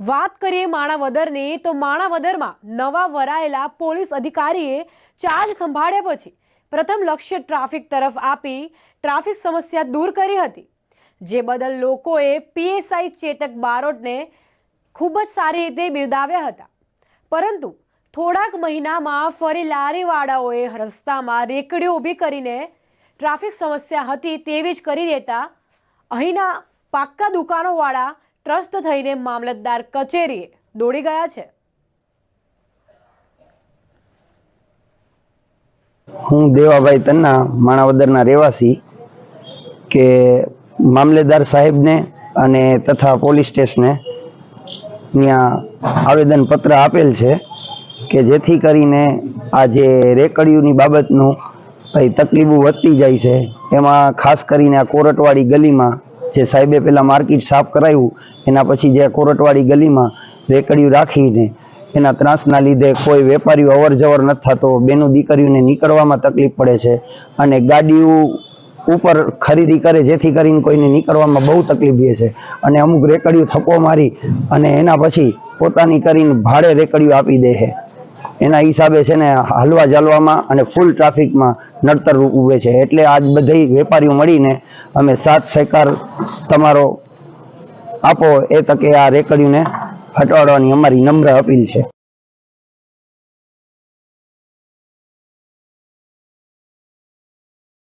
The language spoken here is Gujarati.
વાત કરીએ માણાવદરની, તો માણાવદરમાં નવા વરાયેલા પોલીસ અધિકારીએ ચાર્જ સંભાળ્યા પછી પ્રથમ લક્ષ્ય ટ્રાફિક તરફ આપી ટ્રાફિક સમસ્યા દૂર કરી હતી. જે બદલ લોકોએ પીએસઆઈ ચેતક બારોટને ખૂબ જ સારી રીતે બિરદાવ્યા હતા. પરંતુ થોડાક મહિનામાં ફરી લારીવાળાઓએ રસ્તામાં રેકડીઓ ઊભી કરીને ટ્રાફિક સમસ્યા હતી તેવી જ કરી દેતા અહીંના પાક્કા દુકાનોવાળા ટ્રસ્ટ થઈને મામલતદાર કચેરીએ દોડી ગયા છે. હું દેવાભાઈ તન્ના, માણાવદરના રહેવાસી કે મામલેદાર સાહેબને અને તથા પોલીસ સ્ટેશને ત્યાં આવેદન પત્ર આપેલ છે કે જેથી કરીને આ જે રેકડીઓની બાબતનું કંઈ તકલીફો વધતી જાય છે, એમાં ખાસ કરીને આ કોરટવાડી ગલીમાં જે સાહેબે પહેલાં માર્કેટ સાફ કરાવ્યું એના પછી જે કોરટવાળી ગલીમાં રેકડીઓ રાખીને એના ત્રાસના લીધે કોઈ વેપારીઓ અવર જવર નથી થતો, બેનું દીકરીઓને નીકળવામાં તકલીફ પડે છે અને ગાડીઓ ઉપર ખરીદી કરે જેથી કરીને કોઈને નીકળવામાં બહુ તકલીફ દે છે. અને અમુક રેકડીઓ થપ્પો મારી અને એના પછી પોતાની કરીને ભાડે રેકડીઓ આપી દે છે. એના હિસાબે છે ને હલવા ચાલવામાં અને ફૂલ ટ્રાફિકમાં નડતર ઉભે છે. એટલે આજ બધી વેપારીઓ મળીને અમે સાત સહકાર તમારો આપો એ તકે આ રેકડીઓને હટાડવાની અમારી નમ્ર અપીલ છે.